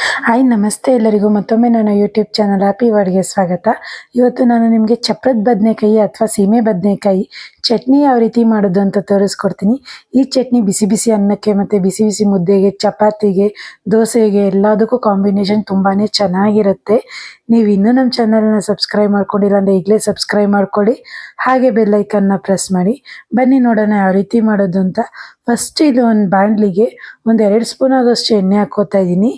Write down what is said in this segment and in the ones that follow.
Hi, ನಮಸ್ತೆ ಎಲ್ಲರಿಗೂ. ಮತ್ತೊಮ್ಮೆ ನನ್ನ ಯೂಟ್ಯೂಬ್ ಚಾನಲ್ ಹ್ಯಾಪಿ ವರ್ಡ್ಗೆ ಸ್ವಾಗತ. ಇವತ್ತು ನಾನು ನಿಮಗೆ ಚಪ್ರದ ಬದನೆಕಾಯಿ ಅಥವಾ ಸೀಮೆ ಬದನೆಕಾಯಿ ಚಟ್ನಿ ಯಾವ ರೀತಿ ಮಾಡೋದು ಅಂತ ತೋರಿಸ್ಕೊಡ್ತೀನಿ. ಈ ಚಟ್ನಿ ಬಿಸಿ ಬಿಸಿ ಅನ್ನಕ್ಕೆ ಮತ್ತು ಬಿಸಿ ಬಿಸಿ ಮುದ್ದೆಗೆ, ಚಪಾತಿಗೆ, ದೋಸೆಗೆ ಎಲ್ಲದಕ್ಕೂ ಕಾಂಬಿನೇಷನ್ ತುಂಬಾ ಚೆನ್ನಾಗಿರುತ್ತೆ. ನೀವು ಇನ್ನೂ ನಮ್ಮ ಚಾನಲ್ನ ಸಬ್ಸ್ಕ್ರೈಬ್ ಮಾಡ್ಕೊಂಡಿಲ್ಲ ಅಂದರೆ ಈಗಲೇ ಸಬ್ಸ್ಕ್ರೈಬ್ ಮಾಡ್ಕೊಳ್ಳಿ ಹಾಗೆ ಬೆಲ್ಲೈಕನ್ನ ಪ್ರೆಸ್ ಮಾಡಿ. ಬನ್ನಿ ನೋಡೋಣ ಯಾವ ರೀತಿ ಮಾಡೋದು ಅಂತ. ಫಸ್ಟ್ ಇದು ಒಂದು ಬಾಣಲಿಗೆ ಒಂದು ಎರಡು ಸ್ಪೂನ್ ಆಗೋಷ್ಟು ಎಣ್ಣೆ ಹಾಕೋತಾ ಇದ್ದೀನಿ.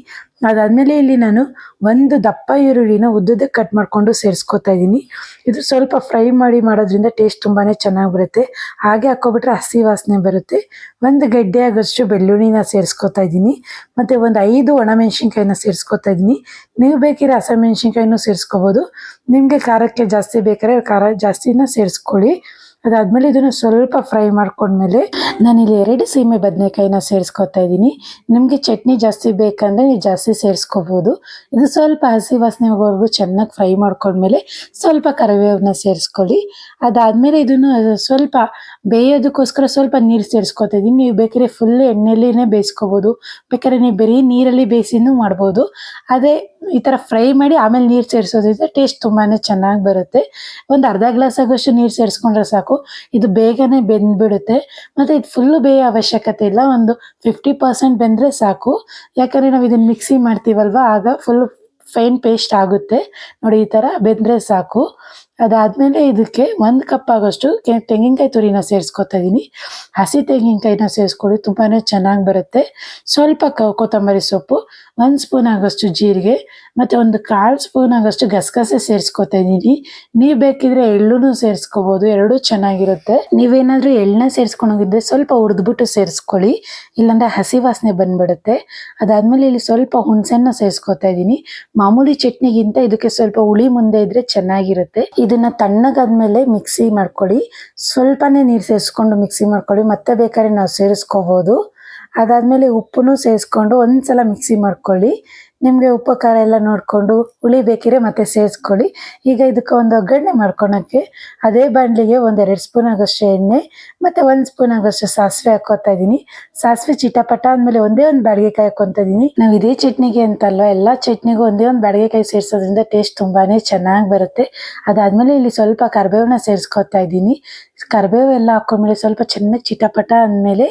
ಅದಾದಮೇಲೆ ಇಲ್ಲಿ ನಾನು ಒಂದು ದಪ್ಪ ಈರುಳ್ಳಿನ ಉದ್ದದಕ್ಕೆ ಕಟ್ ಮಾಡಿಕೊಂಡು ಸೇರಿಸ್ಕೊತಾ ಇದ್ದೀನಿ. ಇದು ಸ್ವಲ್ಪ ಫ್ರೈ ಮಾಡಿ ಮಾಡೋದ್ರಿಂದ ಟೇಸ್ಟ್ ತುಂಬಾ ಚೆನ್ನಾಗಿ ಬರುತ್ತೆ. ಹಾಗೆ ಹಾಕ್ಕೊಬಿಟ್ರೆ ಹಸಿ ವಾಸನೆ ಬರುತ್ತೆ. ಒಂದು ಗೆಡ್ಡೆ ಆಗೋಷ್ಟು ಬೆಳ್ಳುಳ್ಳಿನ ಸೇರಿಸ್ಕೊತಾ ಇದ್ದೀನಿ. ಮತ್ತು ಒಂದು ಐದು ಒಣಮೆಣ್ಸಿನ್ಕಾಯಿನ ಸೇರಿಸ್ಕೊತಾ ಇದ್ದೀನಿ. ನೀವು ಬೇಕಿದ್ರೆ ಹಸಿಮೆಣ್ಸಿನ್ಕಾಯಿನೂ ಸೇರಿಸ್ಕೋಬೋದು. ನಿಮಗೆ ಖಾರಕ್ಕೆ ಜಾಸ್ತಿ ಬೇಕಾದ್ರೆ ಖಾರ ಜಾಸ್ತಿನ ಸೇರಿಸ್ಕೊಳ್ಳಿ. ಅದಾದಮೇಲೆ ಇದನ್ನು ಸ್ವಲ್ಪ ಫ್ರೈ ಮಾಡ್ಕೊಂಡ್ಮೇಲೆ ನಾನಿಲ್ಲಿ ಎರಡು ಸೀಮೆ ಬದನೆಕಾಯಿನ ಸೇರಿಸ್ಕೊತಾ ಇದ್ದೀನಿ. ನಿಮಗೆ ಚಟ್ನಿ ಜಾಸ್ತಿ ಬೇಕಂದರೆ ನೀವು ಜಾಸ್ತಿ ಸೇರಿಸ್ಕೋಬೋದು. ಇದು ಸ್ವಲ್ಪ ಹಸಿ ವಾಸನೆ ಹೋಗೋವರೆಗೂ ಚೆನ್ನಾಗಿ ಫ್ರೈ ಮಾಡ್ಕೊಂಡ್ಮೇಲೆ ಸ್ವಲ್ಪ ಕರಿಬೇವನ್ನ ಸೇರಿಸ್ಕೊಳ್ಳಿ. ಅದಾದಮೇಲೆ ಇದನ್ನು ಸ್ವಲ್ಪ ಬೇಯೋದಕ್ಕೋಸ್ಕರ ಸ್ವಲ್ಪ ನೀರು ಸೇರಿಸ್ಕೊತಾ ಇದ್ದೀನಿ. ನೀವು ಬೇಕಾದ್ರೆ ಫುಲ್ ಎಣ್ಣೆಲಿನೇ ಬೇಯಿಸ್ಕೋಬೋದು. ಬೇಕಾದ್ರೆ ನೀವು ಬರೀ ನೀರಲ್ಲಿ ಬೇಯಿಸಿನೂ ಮಾಡ್ಬೋದು. ಅದೇ ಈ ಥರ ಫ್ರೈ ಮಾಡಿ ಆಮೇಲೆ ನೀರು ಸೇರಿಸೋದ್ರಿಂದ ಟೇಸ್ಟ್ ತುಂಬಾ ಚೆನ್ನಾಗಿ ಬರುತ್ತೆ. ಒಂದು ಅರ್ಧ ಗ್ಲಾಸ್ ಆಗೋಷ್ಟು ನೀರು ಸೇರಿಸ್ಕೊಂಡ್ರೆ ಸಾಕು. ಇದು ಬೇಗನೆ ಬೆಂದ್ಬಿಡುತ್ತೆ. ಮತ್ತು ಇದು ಫುಲ್ಲು ಬೇಯೋ ಅವಶ್ಯಕತೆ ಇಲ್ಲ. ಒಂದು ಫಿಫ್ಟಿ ಪರ್ಸೆಂಟ್ ಬೆಂದರೆ ಸಾಕು. ಯಾಕಂದರೆ ನಾವು ಇದನ್ನು ಮಿಕ್ಸಿ ಮಾಡ್ತೀವಲ್ವ? ಆಗ ಫುಲ್ ಫೈನ್ ಪೇಸ್ಟ್ ಆಗುತ್ತೆ. ನೋಡಿ, ಈ ಥರ ಬೆಂದರೆ ಸಾಕು. ಅದಾದಮೇಲೆ ಇದಕ್ಕೆ ಒಂದು ಕಪ್ ಆಗೋಷ್ಟು ತೆಂಗಿನಕಾಯಿ ತುರಿನ ಸೇರಿಸ್ಕೊತಾ ಇದ್ದೀನಿ ಹಸಿ ತೆಂಗಿನಕಾಯಿನ ಸೇರಿಸ್ಕೊಳ್ಳಿ. ತುಂಬಾ ಚೆನ್ನಾಗಿ ಬರುತ್ತೆ. ಸ್ವಲ್ಪ ಕೊತ್ತಂಬರಿ ಸೊಪ್ಪು ಒಂದು ಸ್ಪೂನ್ ಆಗೋಷ್ಟು ಜೀರಿಗೆ, ಮತ್ತು ಒಂದು ಕಾಲು ಸ್ಪೂನ್ ಆಗೋಷ್ಟು ಗಸಗಸೆ ಸೇರಿಸ್ಕೊತಾ ಇದ್ದೀನಿ ನೀವು ಬೇಕಿದ್ರೆ ಎಳ್ಳು ಸೇರಿಸ್ಕೋಬೋದು, ಎರಡೂ ಚೆನ್ನಾಗಿರುತ್ತೆ. ನೀವೇನಾದರೂ ಎಳ್ಳನ್ನ ಸೇರಿಸ್ಕೊಂಡೋಗಿದ್ರೆ ಸ್ವಲ್ಪ ಹುರಿದ್ಬಿಟ್ಟು ಸೇರಿಸ್ಕೊಳ್ಳಿ, ಇಲ್ಲಾಂದರೆ ಹಸಿ ವಾಸನೆ ಬಂದ್ಬಿಡುತ್ತೆ. ಅದಾದಮೇಲೆ ಇಲ್ಲಿ ಸ್ವಲ್ಪ ಹುಣಸೆನ್ನ ಸೇರಿಸ್ಕೊತಾ ಇದ್ದೀನಿ ಮಾಮೂಲಿ ಚಟ್ನಿಗಿಂತ ಇದಕ್ಕೆ ಸ್ವಲ್ಪ ಹುಳಿ ಮುಂದೆ ಇದ್ರೆ ಚೆನ್ನಾಗಿರುತ್ತೆ. ಇದನ್ನ ತಣ್ಣಗಾದ್ಮೇಲೆ ಮಿಕ್ಸಿ ಮಾಡ್ಕೊಳ್ಳಿ. ಸ್ವಲ್ಪನೇ ನೀರು ಸೇರಿಸ್ಕೊಂಡು ಮಿಕ್ಸಿ ಮಾಡ್ಕೊಳ್ಳಿ. ಮತ್ತೆ ಬೇಕಾದ್ರೆ ನಾವು ಸೇರಿಸ್ಕೋಬೋದು. ಅದಾದಮೇಲೆ ಉಪ್ಪನ್ನು ಸೇರಿಸ್ಕೊಂಡು ಒಂದ್ಸಲ ಮಿಕ್ಸಿ ಮಾಡ್ಕೊಳ್ಳಿ. ನಿಮಗೆ ಉಪ್ಪು ಖಾರ ಎಲ್ಲ ನೋಡಿಕೊಂಡು ಹುಳಿ ಬೇಕಿದ್ರೆ ಮತ್ತೆ ಸೇರಿಸ್ಕೊಳ್ಳಿ. ಈಗ ಇದಕ್ಕೆ ಒಂದು ಒಗ್ಗರಣೆ ಮಾಡ್ಕೊಳಕ್ಕೆ ಅದೇ ಬಾಣಲಿಗೆ ಒಂದೆರಡು ಸ್ಪೂನ್ ಆಗೋಷ್ಟು ಎಣ್ಣೆ, ಮತ್ತು ಒಂದು ಸ್ಪೂನ್ ಆಗೋಷ್ಟು ಸಾಸಿವೆ ಹಾಕೋತಾ ಇದ್ದೀನಿ ಸಾಸಿವೆ ಚಿಟಪಟ ಅಂದಮೇಲೆ ಒಂದೇ ಒಂದು ಬಾಡಿಗೆಕಾಯಿ ಹಾಕೊತಾ ಇದ್ದೀನಿ ನಾವು ಇದೇ ಚಟ್ನಿಗೆ ಅಂತಲ್ವ, ಎಲ್ಲ ಚಟ್ನಿಗೂ ಒಂದೇ ಒಂದು ಬಾಡಿಗೆಕಾಯಿ ಸೇರಿಸೋದ್ರಿಂದ ಟೇಸ್ಟ್ ತುಂಬಾ ಚೆನ್ನಾಗಿ ಬರುತ್ತೆ. ಅದಾದಮೇಲೆ ಇಲ್ಲಿ ಸ್ವಲ್ಪ ಕರಿಬೇವನ್ನ ಸೇರಿಸ್ಕೊತಾ ಇದ್ದೀನಿ ಕರಿಬೇವು ಎಲ್ಲ ಹಾಕೊಂಡ್ಮೇಲೆ ಸ್ವಲ್ಪ ಚೆನ್ನಾಗಿ ಚಿಟಪಟ ಅಂದಮೇಲೆ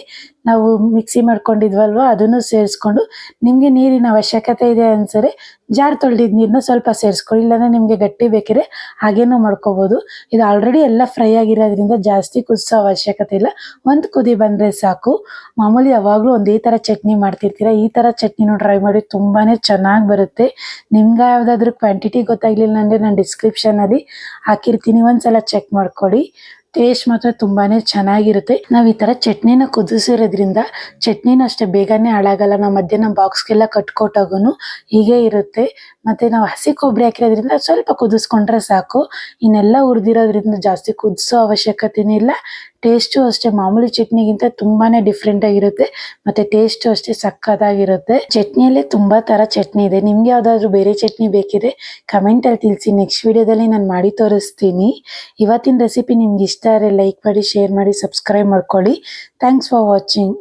ನಾವು ಮಿಕ್ಸಿ ಮಾಡ್ಕೊಂಡಿದ್ವಲ್ವ, ಅದನ್ನು ಸೇರಿಸ್ಕೊಂಡು ನಿಮಗೆ ನೀರಿನ ಅವಶ್ಯಕತೆ ಇದೆ ಅನ್ಸರೆ. ಜಾರ್ ತೊಳೆದಿದ್ದ ನೀರನ್ನ ಸ್ವಲ್ಪ ಸೇರಿಸ್ಕೊಳ್ಳಿ ಇಲ್ಲಾಂದರೆ ನಿಮಗೆ ಗಟ್ಟಿ ಬೇಕಿದ್ರೆ ಹಾಗೇನೂ ಮಾಡ್ಕೋಬೋದು. ಇದು ಆಲ್ರೆಡಿ ಎಲ್ಲ ಫ್ರೈ ಆಗಿರೋದ್ರಿಂದ ಜಾಸ್ತಿ ಕುದಿಸೋ ಅವಶ್ಯಕತೆ ಇಲ್ಲ. ಒಂದು ಕುದಿ ಬಂದರೆ ಸಾಕು. ಮಾಮೂಲಿ ಯಾವಾಗಲೂ ಒಂದೇ ಥರ ಚಟ್ನಿ ಮಾಡ್ತಿರ್ತೀರ, ಈ ಥರ ಚಟ್ನಿನೂ ಟ್ರೈ ಮಾಡಿ ತುಂಬಾ ಚೆನ್ನಾಗಿ ಬರುತ್ತೆ. ನಿಮ್ಗೆ ಯಾವುದಾದ್ರೂ ಕ್ವಾಂಟಿಟಿ ಗೊತ್ತಾಗಲಿಲ್ಲ ಅಂದರೆ ನಾನು ಡಿಸ್ಕ್ರಿಪ್ಷನಲ್ಲಿ ಹಾಕಿರ್ತೀನಿ. ಒಂದ್ಸಲ ಚೆಕ್ ಮಾಡ್ಕೊಳ್ಳಿ ಟೇಸ್ಟ್ ಮಾತ್ರ ತುಂಬಾನೇ ಚೆನ್ನಾಗಿರುತ್ತೆ. ನಾವು ಈ ತರ ಚಟ್ನಿನ ಕುದಿಸಿರೋದ್ರಿಂದ ಚಟ್ನಿನ ಅಷ್ಟೇ ಬೇಗನೆ ಹಾಳಾಗಲ್ಲ. ನಾವು ಮಧ್ಯಾಹ್ನ ಬಾಕ್ಸ್ಗೆಲ್ಲ ಕಟ್ಕೊಟ್ಟಾಗೂ ಹೀಗೆ ಇರುತ್ತೆ. ಮತ್ತೆ ನಾವು ಹಸಿ ಕೊಬ್ಬರಿ ಹಾಕಿರೋದ್ರಿಂದ ಸ್ವಲ್ಪ ಕುದಿಸ್ಕೊಂಡ್ರೆ ಸಾಕು. ಇನ್ನೆಲ್ಲ ಹುರಿದಿರೋದ್ರಿಂದ ಜಾಸ್ತಿ ಕುದಿಸೋ ಅವಶ್ಯಕತೆನೇ ಇಲ್ಲ. ಟೇಸ್ಟು ಅಷ್ಟೇ, ಮಾಮೂಲಿ ಚಟ್ನಿಗಿಂತ ತುಂಬಾನೇ ಡಿಫ್ರೆಂಟ್ ಆಗಿರುತ್ತೆ. ಮತ್ತೆ ಟೇಸ್ಟು ಅಷ್ಟೇ ಸಕ್ಕತ್ತಾಗಿರುತ್ತೆ. ಚಟ್ನಿಯಲ್ಲೇ ತುಂಬಾ ಥರ ಚಟ್ನಿ ಇದೆ. ನಿಮ್ಗೆ ಯಾವುದಾದ್ರೂ ಬೇರೆ ಚಟ್ನಿ ಬೇಕಿದೆ ಕಮೆಂಟಲ್ಲಿ ತಿಳಿಸಿ. ನೆಕ್ಸ್ಟ್ ವಿಡಿಯೋದಲ್ಲಿ ನಾನು ಮಾಡಿ ತೋರಿಸ್ತೀನಿ. ಇವತ್ತಿನ ರೆಸಿಪಿ ನಿಮ್ಗೆ ಇಷ್ಟ ಆದರೆ ಲೈಕ್ ಮಾಡಿ ಶೇರ್ ಮಾಡಿ ಸಬ್ಸ್ಕ್ರೈಬ್ ಮಾಡ್ಕೊಳ್ಳಿ. Thanks for watching